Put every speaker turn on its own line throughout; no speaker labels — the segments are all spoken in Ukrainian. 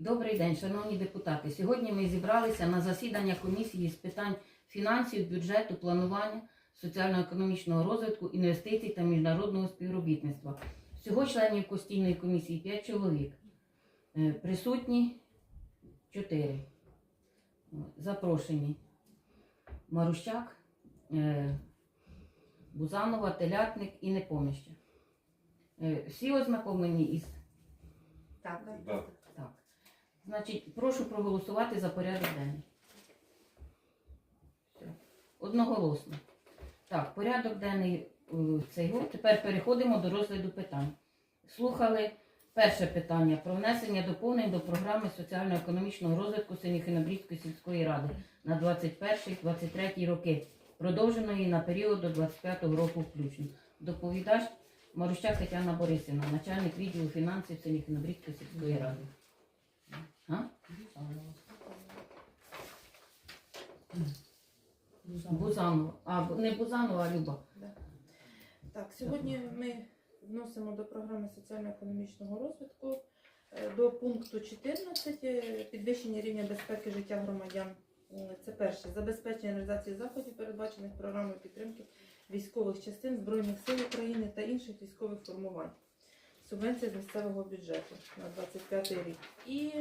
Добрий день, шановні депутати. Сьогодні ми зібралися на засідання комісії з питань фінансів, бюджету, планування, соціально-економічного розвитку, інвестицій та міжнародного співробітництва. Всього членів постійної комісії 5 чоловік. Е, Присутні 4. Запрошені Марущак, е, Бузанова, Телятник і Непоміща. Е, Всі ознакомлені із
Так.
Так. Значить, прошу проголосувати за порядок денний. Одноголосно. Так, порядок денний е, цей год. Тепер переходимо до розгляду питань. Слухали перше питання про внесення доповнень до програми соціально-економічного розвитку Синьохинобрідської сільської ради на 21-23 роки, продовженої на період до 25-го року включно. Доповідач Марущак Тетяна Борисівна, начальник відділу фінансів Синьохинобрідської сільської ради. Бузанова. А, не Бузанова, а Люба.
Так, сьогодні ми вносимо до програми соціально-економічного розвитку е, до пункту 14 е, підвищення рівня безпеки життя громадян. Е, Це перше забезпечення реалізації заходів, передбачених програмою підтримки військових частин Збройних сил України та інших військових формувань. Субвенція з місцевого бюджету на 25 рік. І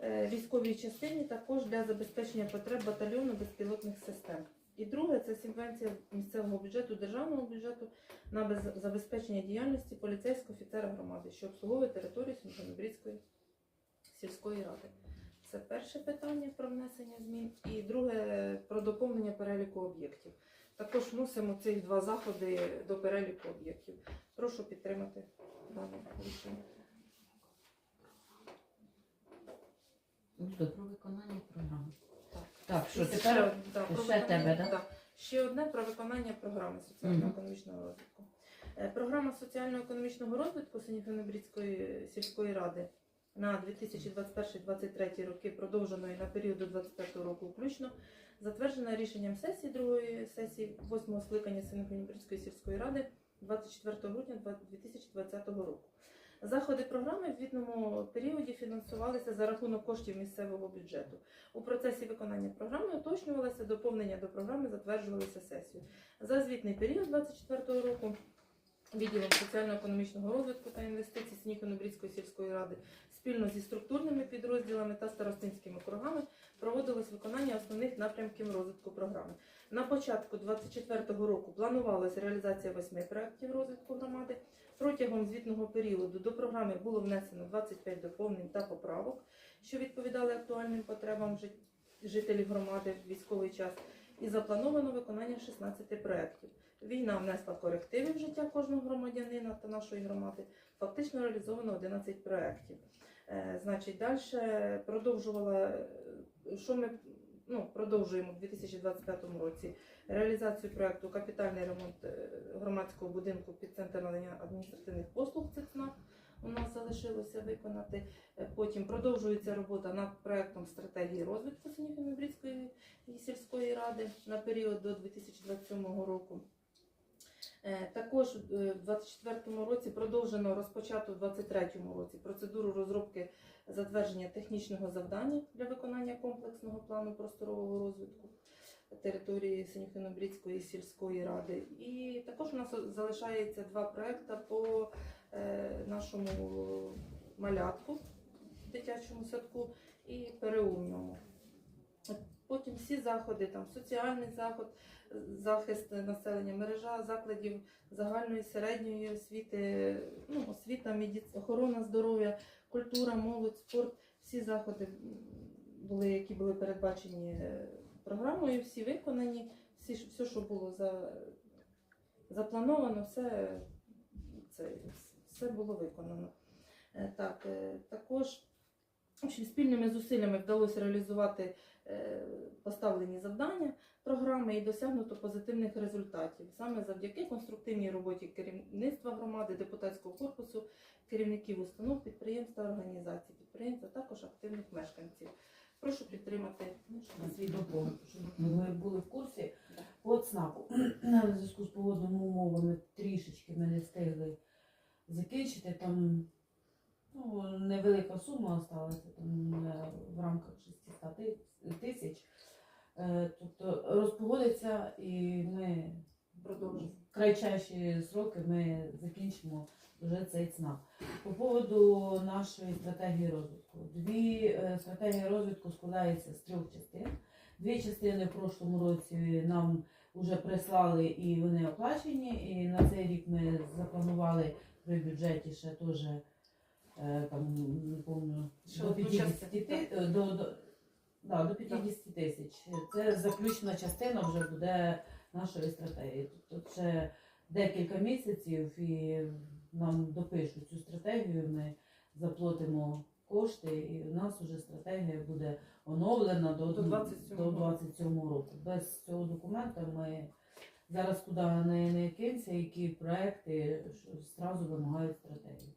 е, військовій частині також для забезпечення потреб батальйону безпілотних систем. І друге це субвенція місцевого бюджету, державного бюджету на забезпечення діяльності поліцейського офіцера громади, що обслуговує територію Сімфонобрідської сільської ради. Це перше питання про внесення змін. І друге про доповнення переліку об'єктів. Також вносимо цих два заходи до переліку об'єктів. Прошу підтримати
про виконання програми.
Так.
Так, що
І
тепер
да,
ще
виконання-
тебе, да?
да. Ще одне про виконання програми соціально-економічного розвитку. Е, Програма соціально-економічного розвитку Синьофінобрідської сільської ради на 2021-2023 роки, продовженої на період до 2025 року включно, затверджена рішенням сесії другої сесії 8 скликання Синьофінобрідської сільської ради 24 грудня 2020 року. Заходи програми в відному періоді фінансувалися за рахунок коштів місцевого бюджету. У процесі виконання програми уточнювалося доповнення до програми, затверджувалися сесію. За звітний період 2024 року відділом соціально-економічного розвитку та інвестицій Сніхонобрідської сільської ради спільно зі структурними підрозділами та старостинськими округами проводилось виконання основних напрямків розвитку програми. На початку 2024 року планувалася реалізація восьми проєктів розвитку громади. Протягом звітного періоду до програми було внесено 25 доповнень та поправок, що відповідали актуальним потребам жителів громади в військовий час, і заплановано виконання 16 проєктів. Війна внесла корективи в життя кожного громадянина та нашої громади. Фактично реалізовано 11 проєктів. Е, Значить, далі продовжувала, е, що ми ну, продовжуємо в 2025 році реалізацію проєкту капітальний ремонт е, громадського будинку під центр надання адміністративних послуг ЦИЦНАП. У нас залишилося виконати. Потім продовжується робота над проєктом стратегії розвитку Синьофінобрідської сільської ради на період до 2027 року. Е, Також е, в 2024 році продовжено розпочато в 2023 році процедуру розробки затвердження технічного завдання для виконання комплексного плану просторового розвитку території Синьофінобрідської сільської ради. І також у нас залишається два проекти по е, нашому малятку дитячому садку і переумному. Потім всі заходи, там соціальний заход, захист населення, мережа закладів загальної середньої освіти, ну, освіта, медиц... охорона здоров'я, культура, молодь, спорт. Всі заходи були, які були передбачені е, програмою, всі виконані, всі, все, що було за, заплановано, все, це, все було виконано. Е, Так, е, також спільними зусиллями вдалося реалізувати поставлені завдання програми і досягнуто позитивних результатів саме завдяки конструктивній роботі керівництва громади, депутатського корпусу, керівників установ, підприємств та організацій, підприємств, а також активних мешканців. Прошу підтримати свій доповнення.
щоб ми були в курсі по ЦНАПу. На зв'язку з погодними умовами трішечки ми не встигли закінчити. Там ну, невелика сума там е, в рамках 600 ти- тисяч. Е, Тобто розпогодиться і ми
Продовжуємо.
в кратчайші сроки ми закінчимо вже цей ЦНАП. По поводу нашої стратегії розвитку. Дві е, стратегії розвитку складаються з трьох частин. Дві частини в прошлому році нам вже прислали і вони оплачені. І на цей рік ми запланували при бюджеті ще теж е, там не
Ще
до 50
частину,
ти- е, до, до, да, до 50 тисяч. Це заключна частина вже буде нашої стратегії. Тобто це декілька місяців і нам допишуть цю стратегію, ми заплатимо кошти, і у нас вже стратегія буде оновлена до,
До 27
до 27 року. Без цього документа ми зараз куди не, не кинься, які проекти що зразу вимагають стратегії.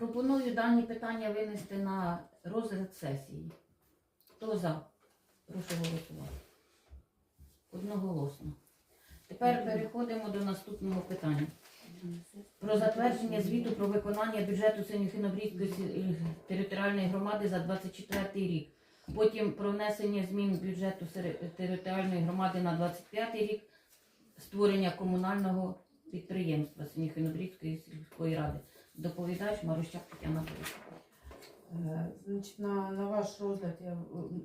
Пропоную дані питання винести на розгляд сесії. Хто за? Прошу голосувати. Одноголосно. Тепер переходимо до наступного питання. Про затвердження звіту про виконання бюджету Синьохинобрідської територіальної громади за 24 рік. Потім про внесення змін бюджету територіальної громади на 25 рік, створення комунального підприємства Синьохинобрідської сільської ради. Доповідач Марущак Тетяна Борисівна.
Е, Значить, на, на ваш розгляд я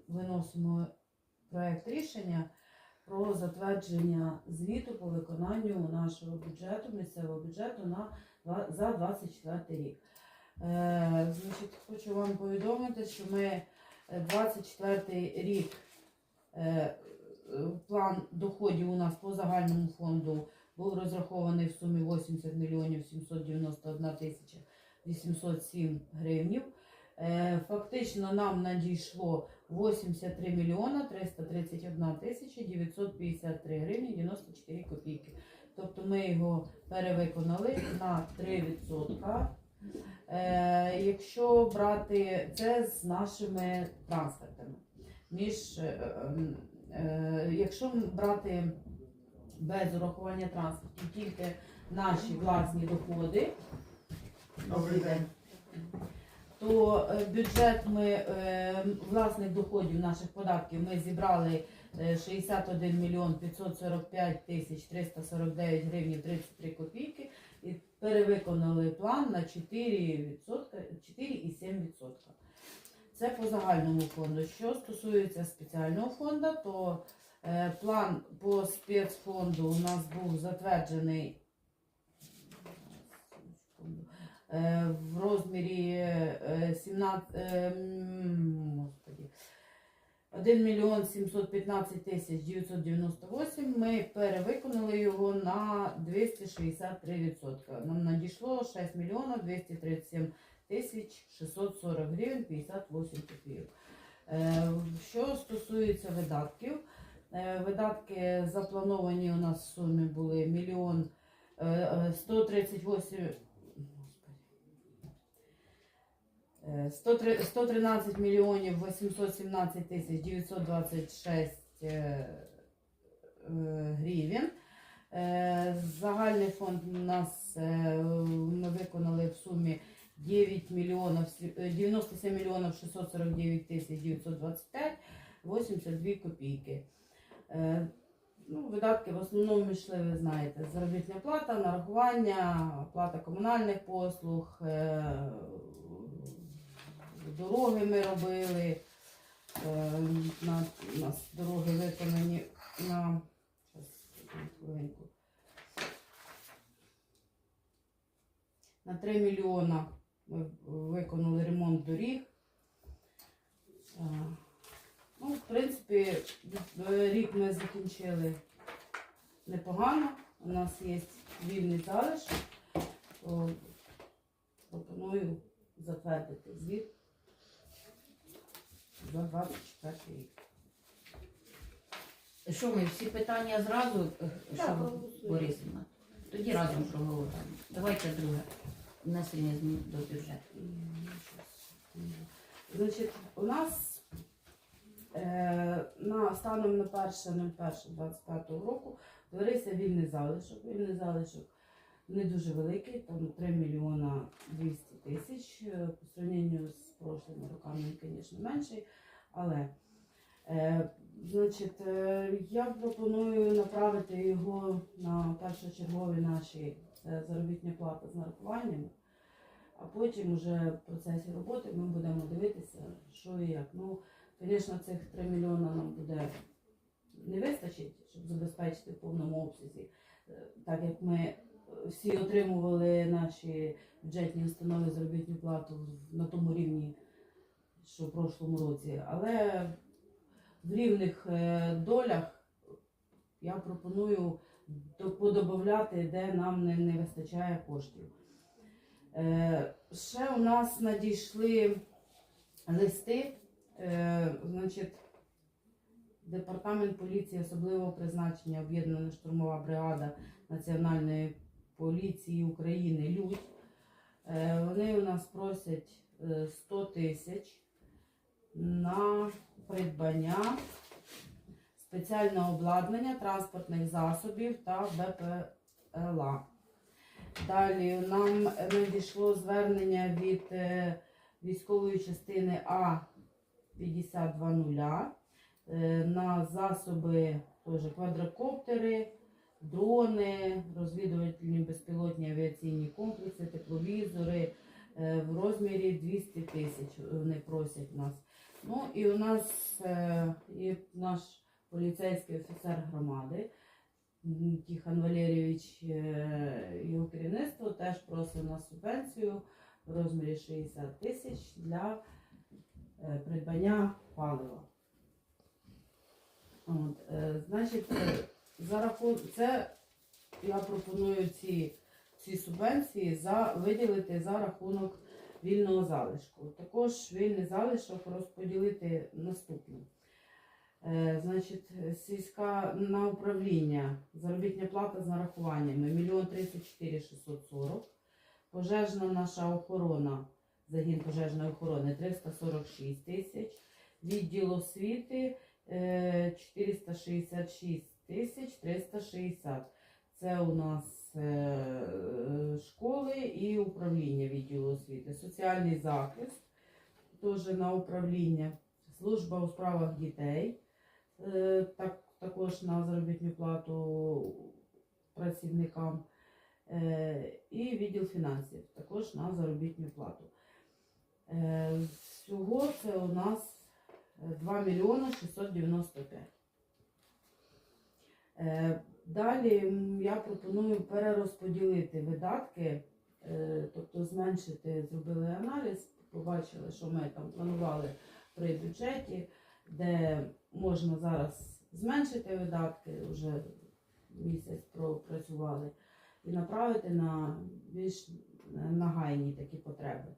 виносимо проект рішення про затвердження звіту по виконанню нашого бюджету, місцевого бюджету на за 24 рік. Е, значить, хочу вам повідомити, що ми е, 24 рік е, е, план доходів у нас по загальному фонду був розрахований в сумі 80 мільйонів 791 тисяча 807 гривнів. Е, Фактично нам надійшло 83 мільйона 331 тисяча 953 гривні 94 копійки. Тобто ми його перевиконали на 3%. Е, якщо брати це з нашими трансфертами, між, е, ем, якщо брати без урахування трансфертів тільки наші власні доходи,
Добрий день.
то е, бюджет ми е, власних доходів наших податків ми зібрали е, 61 мільйон 545 тисяч 349 гривень 33 копійки і перевиконали план на 4%, 4,7%. Це по загальному фонду. Що стосується спеціального фонду, то е, план по спецфонду у нас був затверджений е, в розмірі е, 17, е, 1 мільйон 715 тисяч 998. Ми перевиконали його на 263%. Нам надійшло 6 мільйонів 237 тисяч 640 гривень 58 копійок. Е, Що стосується видатків, е, видатки заплановані у нас в сумі були мільйон е, е, 138 Е, 103 113 мільйонів 817 тисяч 926 е, е, гривень. Е, Загальний фонд у нас е, ми виконали в сумі 9 мільйонів, сі- е, 97 мільйонів 649 тисяч 925, 82 копійки. Е, Ну, видатки в основному йшли, ви знаєте, заробітна плата, нарахування, оплата комунальних послуг, е, дороги ми робили. Е, На, у нас дороги виконані на, на 3 мільйона ми виконали ремонт доріг. Е, Ну, в принципі, е, рік ми закінчили непогано. У нас є вільний залишок. То пропоную затвердити звіт за 24 рік.
Що ми всі питання зразу, е, що Борисівна? Тоді разом проголосуємо. Давайте друге. Внесення змін до бюджету.
Значить, у нас е, на станом на 1.01.25 року творився вільний залишок. Вільний залишок не дуже великі, там 3 мільйона 200 тисяч. Е, По сравненню з прошлими роками, звісно, менший. Але е, значить, е, я пропоную направити його на першочергові наші це заробітня плата з нарахуваннями. А потім вже в процесі роботи ми будемо дивитися, що і як. Ну, звісно, цих 3 мільйони нам буде не вистачить, щоб забезпечити в повному обсязі. Е, Так як ми всі отримували наші бюджетні установи заробітну плату на тому рівні, що в прошлому році. Але в рівних е, долях я пропоную до- подобавляти, де нам не, не вистачає коштів. Е, Ще у нас надійшли листи, е, значить, Департамент поліції особливого призначення Об'єднана штурмова бригада Національної поліції України Людь. Е, Вони у нас просять е, 100 тисяч на придбання спеціального обладнання транспортних засобів та БПЛА. Далі нам надійшло звернення від е, військової частини А 5200 е, на засоби теж квадрокоптери, дрони, розвідувальні безпілотні авіаційні комплекси, тепловізори е, в розмірі 200 тисяч вони просять нас. Ну і у нас е, є наш поліцейський офіцер громади Тихон Валерійович, його керівництво теж просить на субвенцію в розмірі 60 тисяч для придбання палива. От, е, значить, е, за рахунок це я пропоную ці, ці субвенції за, виділити за рахунок вільного залишку. Також вільний залишок розподілити наступно. Е, значить, сільська на управління, заробітня плата з нарахуваннями 1 34 640. Пожежна наша охорона, загін пожежної охорони 346 тисяч. Відділ освіти е, 466 тисяч 360. Це у нас е, школи і управління відділу освіти. Соціальний захист теж на управління. Служба у справах дітей. е, Так, також на заробітну плату працівникам. Е, І відділ фінансів також на заробітну плату. Е, Всього це у нас 2 мільйони 695. Е, Далі я пропоную перерозподілити видатки, е, тобто зменшити, зробили аналіз, побачили, що ми там планували при бюджеті, де можна зараз зменшити видатки, вже місяць пропрацювали, і направити на більш нагайні такі потреби.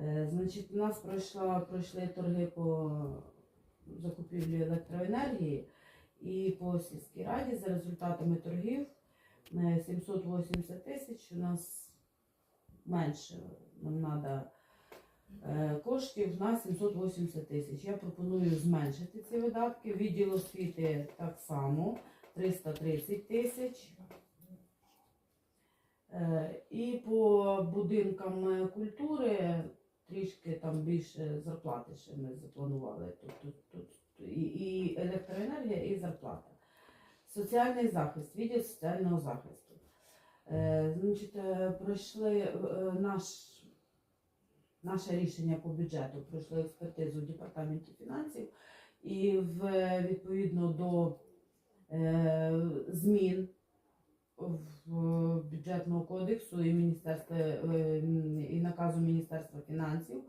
Е, Значить, у нас пройшла, пройшли торги по закупівлі електроенергії. І по сільській раді за результатами торгів е, 780 тисяч у нас менше нам треба коштів на 780 тисяч. Я пропоную зменшити ці видатки. Відділ освіти так само 330 тисяч. Е, І по будинкам е, культури трішки там більше зарплати ще ми запланували. Тобто тут і, і електроенергія, і зарплата. Соціальний захист, відділ соціального захисту. Е, значить, е, пройшли е, наш, наше рішення по бюджету, пройшли експертизу в департаменті фінансів і в, відповідно до е, змін в бюджетного кодексу і міністерства е, і наказу Міністерства фінансів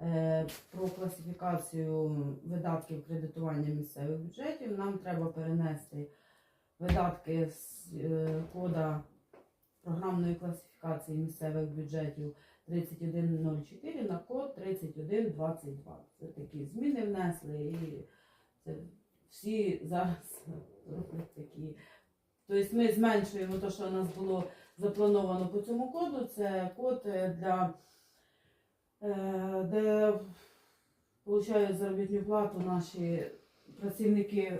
е, про класифікацію видатків кредитування місцевих бюджетів. Нам треба перенести видатки з е, кода програмної класифікації місцевих бюджетів 3104 на код 3122. Це такі зміни внесли і це всі зараз роблять такі. Тобто ми зменшуємо те, що у нас було заплановано по цьому коду. Це код е, для е, де получають заробітну плату наші працівники